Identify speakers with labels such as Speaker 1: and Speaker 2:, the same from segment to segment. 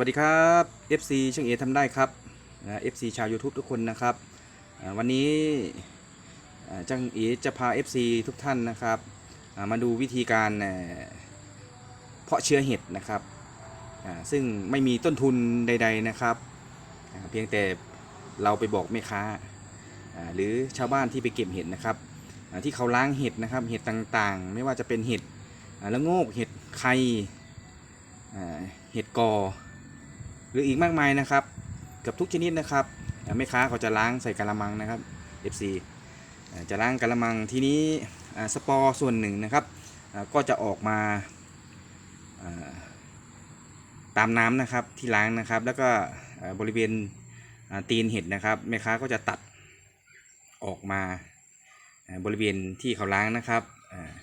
Speaker 1: วัสดีครับ FC ช่างเอทำได้ครับ FC ชาว YouTube ทุกคนนะครับ วันนี้ช่างเอจะพา FC ทุกท่านนะครับมาดูวิธีการเพาะเชื้อเห็ดนะครับ ซึ่งไม่มีต้นทุนใด ๆนะครับ เพียงแต่เราไปบอกแม่ค้า หรือชาวบ้านที่ไปเก็บเห็ดนะครับ ที่เขาล้างเห็ดนะครับ เห็ดต่างๆ ไม่ว่าจะเป็นเห็ดละโงกเห็ดไข่เห็ดกอ รืออีกมากมายนะครับกับทุกชนิดนะครับแม่ค้าเขาจะล้างใส่กะละมังนะครับ FC จะล้างกะละมังทีนี้สปอร์ส่วนหนึ่งนะครับก็จะออกมาตามน้ำนะครับที่ล้างนะครับ แล้วก็บริเวณตีนเห็ดนะครับแม่ค้าก็จะตัดออกมาบริเวณที่เขาล้างนะครับ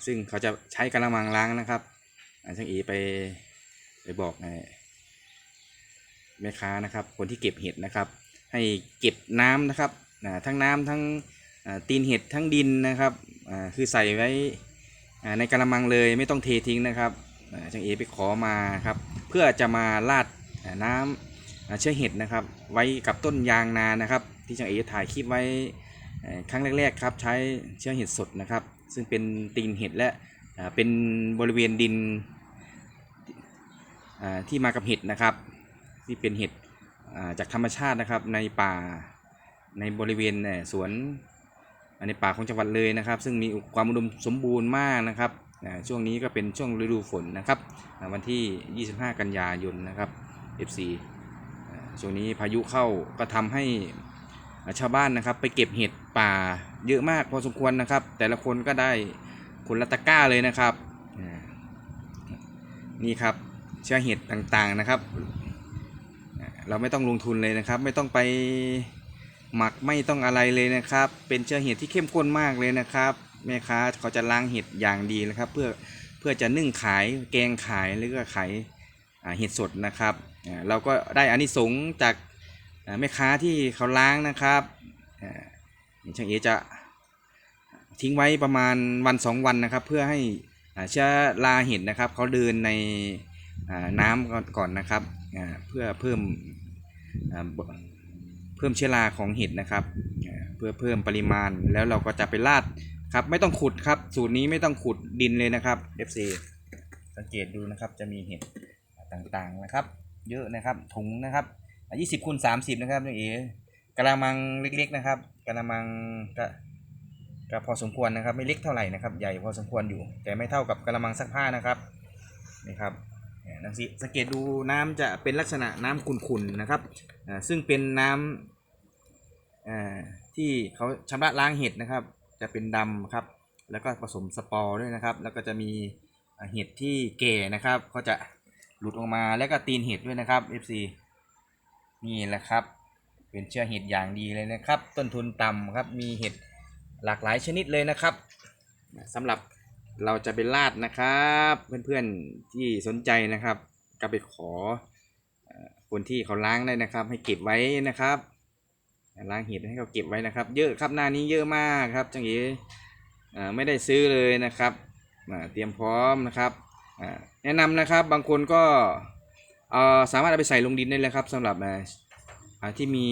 Speaker 1: ซึ่งเขาจะใช้กะละมังล้างนะครับช่างเอไปไปบอกให้ แม่ค้านะครับ คนที่เก็บเห็ดนะครับ ให้เก็บน้ำนะครับทั้งน้ำทั้งตีนเห็ดทั้งดินนะครับคือใส่ไว้ในกระมังเลยไม่ต้องเททิ้งนะครับช่างเอไปขอมาครับ เพื่อจะมาราดน้ำอ่าเชื้อเห็ดนะครับ ไว้กับต้นยางนานะครับ ที่ช่างเอถ่ายคลิปไว้ครั้งแรกๆครับใช้เชื้อเห็ดสดนะครับ ซึ่งเป็นตีนเห็ดและเป็นบริเวณดินที่มากับเห็ดนะครับ ที่เป็นเห็ดจากธรรมชาตินะครับในป่าในบริเวณสวนในป่าของจังหวัดเลยนะครับ ซึ่งมีความอุดมสมบูรณ์มากนะครับช่วงนี้ก็เป็นช่วงฤดูฝนนะครับวันที่ 25 กันยายนนะครับ FC อ่าช่วงนี้พายุเข้าก็ทำให้ชาวบ้านนะครับ ไปเก็บเห็ดป่าเยอะมากพอสมควรนะครับ แต่ละคนก็ได้คนละตะกร้าเลยนะครับนี่ครับเชื้อเห็ดต่างๆนะครับ เราไม่ต้องลงทุนเลยนะครับ ไม่ต้องไปหมักไม่ต้องอะไรเลยนะครับ เป็นเชื้อเห็ดที่เข้มข้นมากเลยนะครับแม่ค้าเขาจะล้างเห็ดอย่างดีนะครับ เพื่อเพื่อจะนึ่งขายแกงขายหรือก็ขายเห็ดสดนะครับเราก็ได้อานิสงส์จากแม่ค้าที่เขาล้างนะครับช่างเอจะทิ้งไว้ประมาณวันสองวันนะครับ เพื่อให้เชื้อราเห็ดนะครับเขาเดินใน น้ำก่อนก่อนนะครับเพื่อเพิ่มเพิ่มเชื้อราของเห็ดนะครับเพื่อเพิ่มปริมาณแล้วเราก็จะไปราดครับไม่ต้องขุดครับ สูตรนี้ไม่ต้องขุดดินเลยนะครับ FC สังเกตดูนะครับจะมีเห็ดต่างๆนะครับ เยอะนะครับถุงนะครับยี่สิบคูณสามสิบนะครับนี่เอ๋กระมังเล็กๆนะครับกระมังก็ก็พอสมควรนะครับ ไม่เล็กเท่าไหร่นะครับ ใหญ่พอสมควรอยู่ แต่ไม่เท่ากับกระมังซักผ้านะครับนี่ครับ นี่ยนังสิสังเกตดูน้ำจะเป็นลักษณะน้ำขุ่นๆนะครับอ่าซึ่งเป็นน้ำอ่าที่เขาชำระล้างเห็ดนะครับ จะเป็นดำครับ แล้วก็ผสมสปอร์ด้วยนะครับ แล้วก็จะมีเห็ดที่แก่นะครับ ก็จะหลุดออกมาแล้วก็ตีนเห็ดด้วยนะครับ FC นี่แหละครับ เป็นเชื้อเห็ดอย่างดีเลยนะครับ ต้นทุนต่ำครับ มีเห็ดหลากหลายชนิดเลยนะครับสำหรับ เราจะไปลาดนะครับ เพื่อนๆที่สนใจนะครับ ก็ไปขอคนที่เขาล้างได้นะครับ ให้เก็บไว้นะครับล้างเห็ดให้เขาเก็บไว้นะครับ เยอะครับหน้านี้เยอะมากครับจังเอ๋เอ่อไม่ได้ซื้อเลยนะครับเตรียมพร้อมนะครับแนะนำนะครับบางคนก็สามารถเอาไปใส่ลงดินได้เลยครับสำหรับที่มี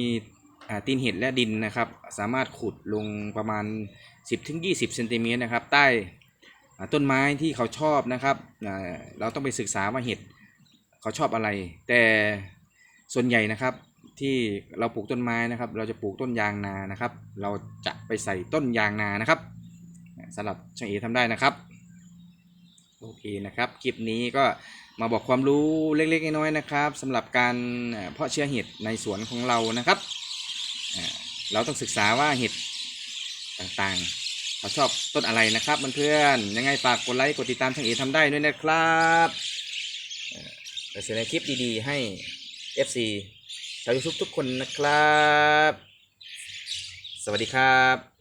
Speaker 1: ตีนเห็ดและดินนะครับ สามารถขุดลงประมาณ10-20เซนติเมตรนะครับ ใต้ ต้นไม้ที่เขาชอบนะครับเราต้องไปศึกษาว่าเห็ดเขาชอบอะไร แต่ส่วนใหญ่นะครับที่เราปลูกต้นไม้นะครับ เราจะปลูกต้นยางนานะครับ เราจะไปใส่ต้นยางนานะครับสำหรับช่างเอทำได้นะครับโอเคนะครับคลิปนี้ก็มาบอกความรู้เล็กๆน้อยๆนะครับสำหรับการเพาะเชื้อเห็ดในสวนของเรานะครับ เราต้องศึกษาว่าเห็ดต่างๆ เราชอบต้นอะไรนะครับเพื่อนๆยังไงฝากกดไลค์กดติดตามช่างเอทำได้ด้วยนะครับเอ่อเดี๋ยวเสนอคลิปดีๆให้ FC ชาวยูทูบทุกคนนะครับ สวัสดีครับ